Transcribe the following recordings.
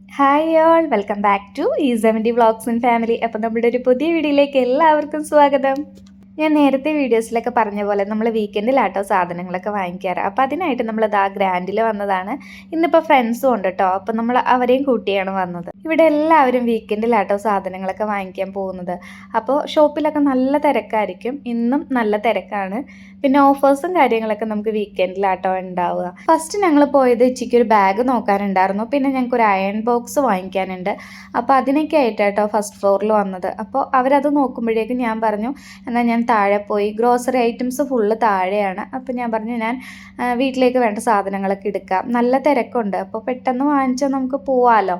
Hi all welcome back to ഈ seventy vlogs and family അപ്പം നമ്മുടെ ഒരു പുതിയ വീഡിയോയിലേക്ക് എല്ലാവർക്കും സ്വാഗതം. ഞാൻ നേരത്തെ വീഡിയോസിലൊക്കെ പറഞ്ഞ പോലെ നമ്മൾ വീക്കെൻഡിലാട്ടോ സാധനങ്ങളൊക്കെ വാങ്ങിക്കാറ്. അപ്പോൾ അതിനായിട്ട് നമ്മൾ ആ ഗ്രാൻഡിൽ വന്നതാണ്. ഇന്നിപ്പോൾ ഫ്രണ്ട്സും ഉണ്ട് കേട്ടോ അപ്പോൾ നമ്മൾ അവരെയും കൂട്ടിയാണ് വന്നത്. ഇവിടെ എല്ലാവരും വീക്കെൻഡിലാട്ടോ സാധനങ്ങളൊക്കെ വാങ്ങിക്കാൻ പോകുന്നത്. അപ്പോൾ ഷോപ്പിലൊക്കെ നല്ല തിരക്കായിരിക്കും. ഇന്നും നല്ല തിരക്കാണ്. പിന്നെ ഓഫേഴ്സും കാര്യങ്ങളൊക്കെ നമുക്ക് വീക്കെൻഡിലാട്ടോ ഉണ്ടാവുക. ഫസ്റ്റ് ഞങ്ങൾ പോയത് ഇച്ചിക്ക് ഒരു ബാഗ് നോക്കാനുണ്ടായിരുന്നു. പിന്നെ ഞങ്ങൾക്ക് ഒരു അയൺ ബോക്സ് വാങ്ങിക്കാനുണ്ട്. അപ്പോൾ അതിനൊക്കെ ആയിട്ടാട്ടോ ഫസ്റ്റ് ഫ്ലോറിൽ വന്നത്. അപ്പോൾ അവരത് നോക്കുമ്പോഴേക്കും ഞാൻ പറഞ്ഞു എന്നാൽ ഞാൻ താഴെ പോയി. ഗ്രോസറി ഐറ്റംസ് ഫുള്ള് താഴെയാണ്. അപ്പോൾ ഞാൻ പറഞ്ഞു ഞാൻ വീട്ടിലേക്ക് വേണ്ട സാധനങ്ങളൊക്കെ എടുക്കാം. നല്ല തിരക്കുണ്ട്. അപ്പോൾ പെട്ടെന്ന് വാങ്ങിച്ചാൽ നമുക്ക് പോവാമല്ലോ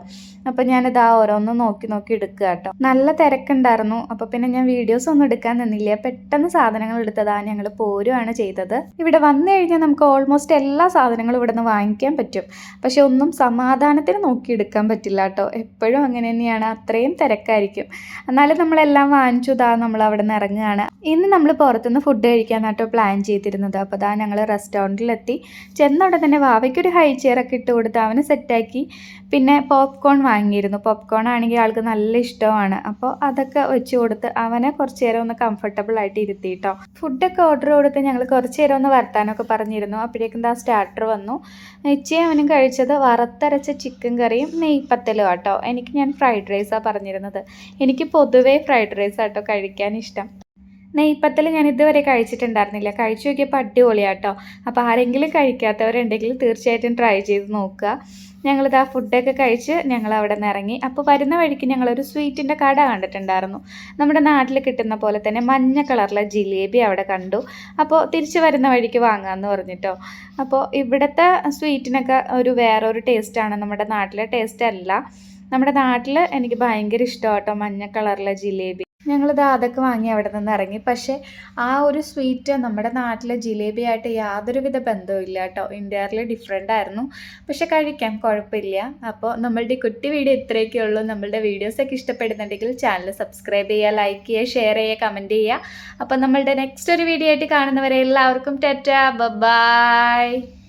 അപ്പോൾ ഞാനിതാ ഓരോന്ന് നോക്കി നോക്കി എടുക്കുക കേട്ടോ. നല്ല തിരക്കുണ്ടായിരുന്നു. അപ്പോൾ പിന്നെ ഞാൻ വീഡിയോസ് ഒന്നും എടുക്കാൻ നിന്നില്ല. പെട്ടെന്ന് സാധനങ്ങൾ എടുത്തതാ ഞങ്ങൾ പോരുവാണ് ചെയ്തത്. ഇവിടെ വന്നു കഴിഞ്ഞാൽ നമുക്ക് ഓൾമോസ്റ്റ് എല്ലാ സാധനങ്ങളും ഇവിടെ നിന്ന് വാങ്ങിക്കാൻ പറ്റും. പക്ഷെ ഒന്നും സമാധാനത്തിന് നോക്കി എടുക്കാൻ പറ്റില്ല കേട്ടോ. എപ്പോഴും അങ്ങനെ തന്നെയാണ്. അത്രയും തിരക്കായിരിക്കും. എന്നാലും നമ്മളെല്ലാം വാങ്ങിച്ചു. ഇതാ നമ്മൾ അവിടെ നിന്ന് ഇറങ്ങുകയാണ്. ഇന്ന് നമ്മൾ പുറത്തുനിന്ന് ഫുഡ് കഴിക്കാനാട്ടോ പ്ലാൻ ചെയ്തിരുന്നത്. അപ്പോൾ ഇതാ ഞങ്ങൾ റെസ്റ്റോറന്റിലെത്തി ചെന്നോടെ തന്നെ വാവയ്ക്കൊരു ഹൈ ചെയറൊക്കെ ഇട്ട് കൊടുത്ത് അവന് സെറ്റാക്കി പിന്നെ പോപ്കോൺ വാങ്ങിയിരുന്നു. പോപ്കോൺ ആണെങ്കിൽ ആൾക്ക് നല്ല ഇഷ്ടമാണ്. അപ്പോൾ അതൊക്കെ വെച്ച് കൊടുത്ത് അവനെ കുറച്ച് നേരം ഒന്ന് കംഫർട്ടബിൾ ആയിട്ട് ഇരുത്തി കേട്ടോ ഫുഡൊക്കെ ഓർഡർ കൊടുത്ത് ഞങ്ങൾ കുറച്ച് നേരം ഒന്ന് വർത്താനൊക്കെ പറഞ്ഞിരുന്നു. അപ്പോഴേക്കും ആ സ്റ്റാർട്ടർ വന്നു. നിശ്ചയം അവനും കഴിച്ചത് വറുത്തരച്ച ചിക്കൻ കറിയും നെയ്പ്പത്തലും ആട്ടോ. എനിക്ക് ഞാൻ ഫ്രൈഡ് റൈസാണ് പറഞ്ഞിരുന്നത്. എനിക്ക് പൊതുവേ ഫ്രൈഡ് റൈസ് ആട്ടോ കഴിക്കാൻ ഇഷ്ടം. നെയ്പ്പത്തൽ ഞാൻ ഇതുവരെ കഴിച്ചിട്ടുണ്ടായിരുന്നില്ല. കഴിച്ചു നോക്കിയപ്പോൾ അടിപൊളിയാട്ടോ. അപ്പോൾ ആരെങ്കിലും കഴിക്കാത്തവരുണ്ടെങ്കിൽ തീർച്ചയായിട്ടും ട്രൈ ചെയ്ത് നോക്കുക. ഞങ്ങളിത് ആ ഫുഡൊക്കെ കഴിച്ച് ഞങ്ങൾ അവിടെ നിന്ന് ഇറങ്ങി. അപ്പോൾ വരുന്ന വഴിക്ക് ഞങ്ങളൊരു സ്വീറ്റിന്റെ കട കണ്ടിട്ടുണ്ടായിരുന്നു. നമ്മുടെ നാട്ടിൽ കിട്ടുന്ന പോലെ തന്നെ മഞ്ഞ കളറിലെ ജിലേബി അവിടെ കണ്ടു. അപ്പോൾ തിരിച്ച് വരുന്ന വഴിക്ക് വാങ്ങാമെന്ന് പറഞ്ഞിട്ടോ. അപ്പോൾ ഇവിടുത്തെ സ്വീറ്റിനൊക്കെ ഒരു വേറൊരു ടേസ്റ്റാണ് നമ്മുടെ നാട്ടിലെ ടേസ്റ്റ് അല്ല. നമ്മുടെ നാട്ടിൽ എനിക്ക് ഭയങ്കര ഇഷ്ടമാട്ടോ മഞ്ഞ കളറിലെ ജിലേബി. ഞങ്ങളിത് അതൊക്കെ വാങ്ങി അവിടെ നിന്ന് ഇറങ്ങി. പക്ഷേ ആ ഒരു സ്വീറ്റ് നമ്മുടെ നാട്ടിലെ ജിലേബിയായിട്ട് യാതൊരുവിധ ബന്ധവും ഇല്ല കേട്ടോ. ഇന്ത്യയിൽ ഡിഫറെന്റ് ആയിരുന്നു. പക്ഷെ കഴിക്കാം കുഴപ്പമില്ല. അപ്പോൾ നമ്മളുടെ കുട്ടി വീഡിയോ ഇത്രയൊക്കെ ഉള്ളൂ. നമ്മളുടെ വീഡിയോസൊക്കെ ഇഷ്ടപ്പെടുന്നുണ്ടെങ്കിൽ ചാനൽ സബ്സ്ക്രൈബ് ചെയ്യുക ലൈക്ക് ചെയ്യുക ഷെയർ ചെയ്യുക കമന്റ് ചെയ്യുക. അപ്പോൾ നമ്മളുടെ നെക്സ്റ്റ് ഒരു വീഡിയോ ആയിട്ട് കാണുന്നവരെ എല്ലാവർക്കും ടെറ്റ ബൈ